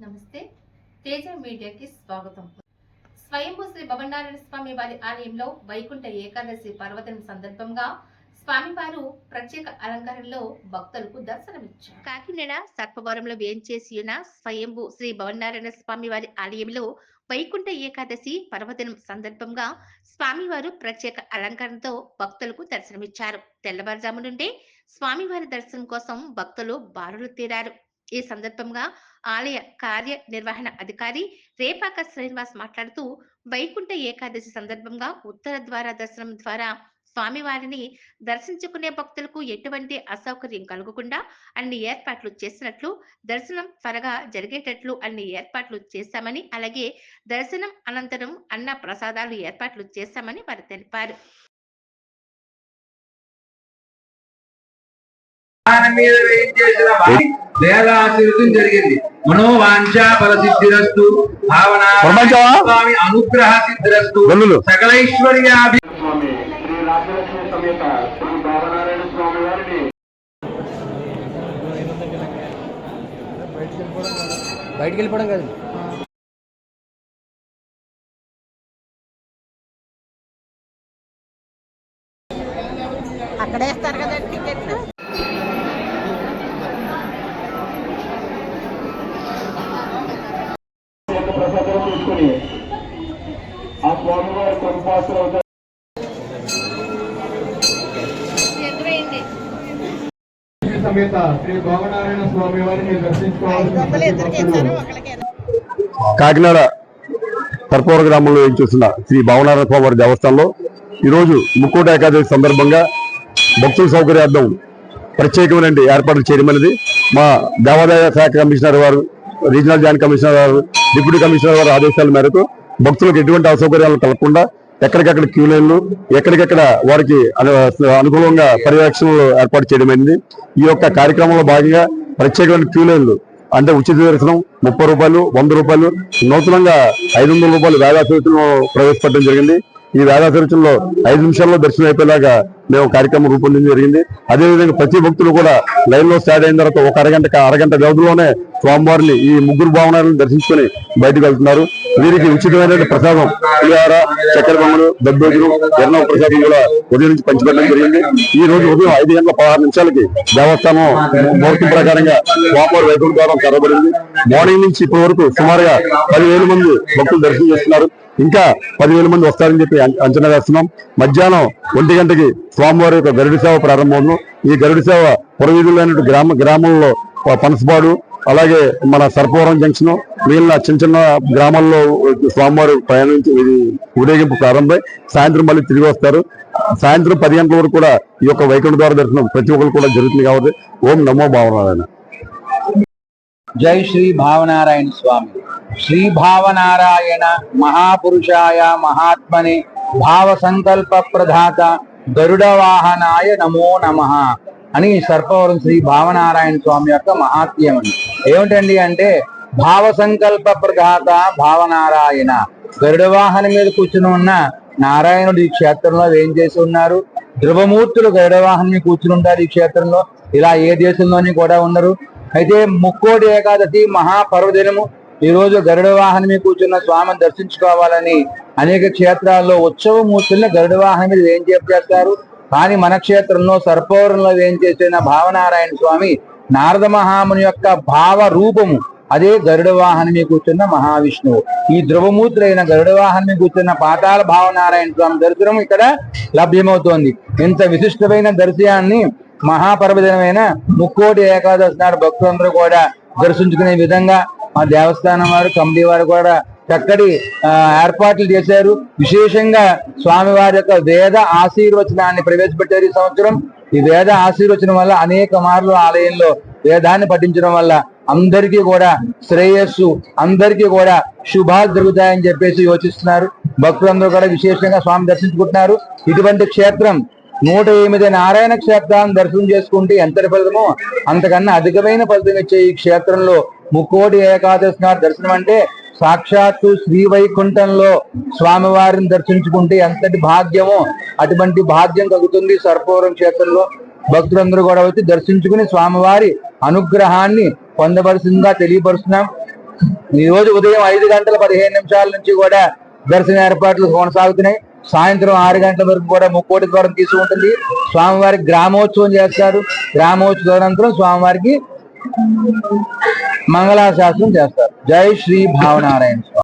నమస్తే. తేజ మీడియాకి స్వాగతం. స్వయంభూ శ్రీ భవనారాయణ స్వామి వారి ఆలయంలో వైకుంఠ ఏకాదశి పర్వదినం సందర్భంగా స్వామివారు ప్రత్యేక అలంకారంలో భక్తులకు దర్శనమిచ్చారు. కాకినాడ సర్పవరంలో వేంచేసి ఉన్న స్వయంభూ శ్రీ భవనారాయణ స్వామి వారి ఆలయంలో వైకుంఠ ఏకాదశి పర్వదినం సందర్భంగా స్వామివారు ప్రత్యేక అలంకరణతో భక్తులకు దర్శనమిచ్చారు. తెల్లవారుజాము నుండే స్వామివారి దర్శనం కోసం భక్తులు బారులు తీరారు. ఈ సందర్భంగా ఆలయ కార్యనిర్వహణ అధికారి రేపాక శ్రీనివాస్ మాట్లాడుతూ వైకుంఠ ఏకాదశి సందర్భంగా ఉత్తర ద్వార దర్శనం ద్వారా స్వామివారిని దర్శించుకునే భక్తులకు ఎటువంటి అసౌకర్యం కలగకుండా అన్ని ఏర్పాట్లు చేసినట్లు దర్శనం త్వరగా జరిగేటట్లు అన్ని ఏర్పాట్లు చేశామని అలాగే దర్శనం అనంతరం అన్న ప్రసాదాలు ఏర్పాట్లు చేశామని వారు తెలిపారు. దాని మీద వేయించేసిన వారి వేదాశీర్వదం జరిగింది మనోవాంఛా ఫల సిద్ధిరస్తు భావన ప్రపంచమా? స్వామి అనుగ్రహ సిద్ధిరస్తు. సకలైశ్వర్యాభి స్వామి శ్రీ రాజలక్ష్మి సమేత శ్రీ బాబనారాయణ స్వామి వారిని బయటికి వెళ్ళిపోవడం కాదు అక్కడే ఇస్తారు కదా టికెట్లు ఆ స్వామి వారి కొంపాసులు అవుతారు సమేత శ్రీ బాబనారాయణ స్వామి వారిని ఒకళ్ళకి కాకినాడ తర్పవర గ్రామంలో ఏం చూస్తున్న శ్రీ భావనారాయణ స్వామి వారి దేవస్థానంలో ఈరోజు ముక్కోట ఏకాదశి సందర్భంగా భక్తుల సౌకర్యార్థం ప్రత్యేకమైన ఏర్పాట్లు చేయడం అనేది మా దేవాదాయ శాఖ కమిషనర్ వారు రీజనల్ జాయింట్ కమిషనర్ వారు డిప్యూటీ కమిషనర్ వారి ఆదేశాల మేరకు భక్తులకు ఎటువంటి అసౌకర్యాలు కలగకుండా ఎక్కడికెక్కడ క్యూ లైన్లు ఎక్కడికెక్కడ వారికి అను- అనుకూలంగా పర్యవేక్షణలు ఏర్పాటు చేయడమైంది ఈ యొక్క కార్యక్రమంలో భాగంగా ప్రత్యేకమైన క్యూ లైన్లు అంటే ఉచిత దర్శనం ముప్పై రూపాయలు వంద రూపాయలు నూతనంగా ఐదు వందల రూపాయలు వేదాసూచనలో ప్రవేశపెట్టడం జరిగింది. ఈ వేదాసూచనలో ఐదు నిమిషాల్లో దర్శనం అయిపోయేలాగా మేము కార్యక్రమం రూపొందించడం జరిగింది. అదేవిధంగా ప్రతి భక్తులు కూడా లైన్లో స్టార్ట్ అయిన తర్వాత ఒక అరగంట అరగంట వ్యవధిలోనే స్వామివారిని ఈ ముగ్గురు భావనాలను దర్శించుకొని బయటకు వెళ్తున్నారు. వీరికి ఉచితమైన ప్రసాదం. పులిహార చక్కెర బొమ్మలు దద్దోజులు ఎన్నో ప్రసాదం కూడా ఉదయం నుంచి పంచిపెట్టడం జరిగింది. ఈ రోజు ఉదయం ఐదు గంటల పదహారు నిమిషాలకి దేవస్థానం ముహూర్తం ప్రకారంగా స్వామివారి వైకుంఠ ద్వారం తెరవబడింది. మార్నింగ్ నుంచి ఇప్పటి వరకు సుమారుగా పదివేల మంది భక్తులు దర్శనం చేస్తున్నారు ఇంకా పదివేల మంది వస్తారని చెప్పి అంచనా వేస్తున్నాం. మధ్యాహ్నం ఒంటి గంటకి స్వామివారి యొక్క గరుడి సేవ ప్రారంభమవును. ఈ గరుడి సేవ పురవీధులైన గ్రామ గ్రామంలో పనసపాడు అలాగే మన సర్పవరం జంక్షన్ మిగిలిన చిన్న చిన్న గ్రామాల్లో స్వామివారి ప్రయాణించి ఇది ఊరేగింపు ప్రారంభమై సాయంత్రం మళ్ళీ తిరిగి వస్తారు. సాయంత్రం పది గంటల వరకు కూడా ఈ యొక్క వైకుంఠ ద్వారా దర్శనం ప్రతి ఒక్కరు కూడా జరుగుతుంది కాబట్టి ఓం నమో భావనారాయణ. జై శ్రీ భావనారాయణ స్వామి. శ్రీ భావనారాయణ మహాపురుషాయ మహాత్మనే భావ సంకల్ప ప్రధాత గరుడ వాహనాయ నమో నమ. అని సర్పవరం శ్రీ భావనారాయణ స్వామి యొక్క మహాత్మ్యం అండి ఏమిటండి అంటే భావ సంకల్ప ప్రఘాత భావనారాయణ. గరుడ వాహనం మీద కూర్చుని ఉన్న నారాయణుడు ఈ క్షేత్రంలో ఏం చేసి ఉన్నారు? ధ్రువమూర్తులు గరుడ వాహనం మీద కూర్చుని ఉంటారు ఈ క్షేత్రంలో. ఇలా ఏ దేశంలోని కూడా ఉండరు. అయితే ముక్కోటి ఏకాదశి మహాపర్వదినము. ఈ రోజు గరుడ వాహనం మీద కూర్చున్న స్వామిని దర్శించుకోవాలని అనేక క్షేత్రాల్లో ఉత్సవ మూర్తుల్ని గరుడ వాహనం మీద ఏం చేస్తారు? కానీ మన క్షేత్రంలో సర్పవరంలో ఏం చేసిన భావనారాయణ స్వామి నారద మహాముని యొక్క భావ రూపము. అదే గరుడ వాహనం కూర్చున్న మహావిష్ణువు. ఈ ధ్రువమూర్తులైన గరుడ వాహనం కూర్చున్న పాతాల భావనారాయణ స్వామి దర్శనం ఇక్కడ లభ్యమవుతోంది. ఇంత విశిష్టమైన దర్శనాన్ని మహాపర్వదినమైన ముక్కోటి ఏకాదశి నాడు భక్తులందరూ కూడా దర్శించుకునే విధంగా మా దేవస్థానం వారు కమిటీ వారు కూడా చక్కటి ఏర్పాట్లు చేశారు. విశేషంగా స్వామివారి యొక్క వేద ఆశీర్వచనాన్ని ప్రవేశపెట్టారు ఈ సంవత్సరం. ఈ వేద ఆశీర్వచనం వల్ల అనేక మార్లు ఆలయంలో వేదాన్ని పఠించడం వల్ల అందరికీ కూడా శ్రేయస్సు అందరికీ కూడా శుభాలు జరుగుతాయని చెప్పేసి యోచిస్తున్నారు. భక్తులందరూ కూడా విశేషంగా స్వామి దర్శించుకుంటున్నారు. ఇటువంటి క్షేత్రం నూట ఎనిమిది నారాయణ క్షేత్రాన్ని దర్శనం చేసుకుంటే ఎంతటి ఫలితమో అంతకన్నా అధికమైన ఫలితం ఇచ్చే ఈ క్షేత్రంలో ముక్కోటి ఏకాదశి దర్శనం అంటే సాక్షాత్తు శ్రీ వైకుంఠంలో స్వామివారిని దర్శించుకుంటే ఎంతటి భాగ్యమో అటువంటి భాగ్యం కలుగుతుంది సర్పవరం క్షేత్రంలో. భక్తులందరూ కూడా వచ్చి దర్శించుకుని స్వామివారి అనుగ్రహాన్ని పొందవలసిందిగా తెలియపరుస్తున్నాం. ఈ రోజు ఉదయం ఐదు గంటల పదిహేను నిమిషాల నుంచి కూడా దర్శన ఏర్పాట్లు కొనసాగుతున్నాయి. సాయంత్రం ఆరు గంటల వరకు కూడా ముక్కోటి ద్వారం తీసుకుంటుంది స్వామివారికి గ్రామోత్సవం చేస్తారు. గ్రామోత్సవం అనంతరం స్వామివారికి మంగళాశాసనం చేస్తారు జై శ్రీ భావనారాయణ స్వామి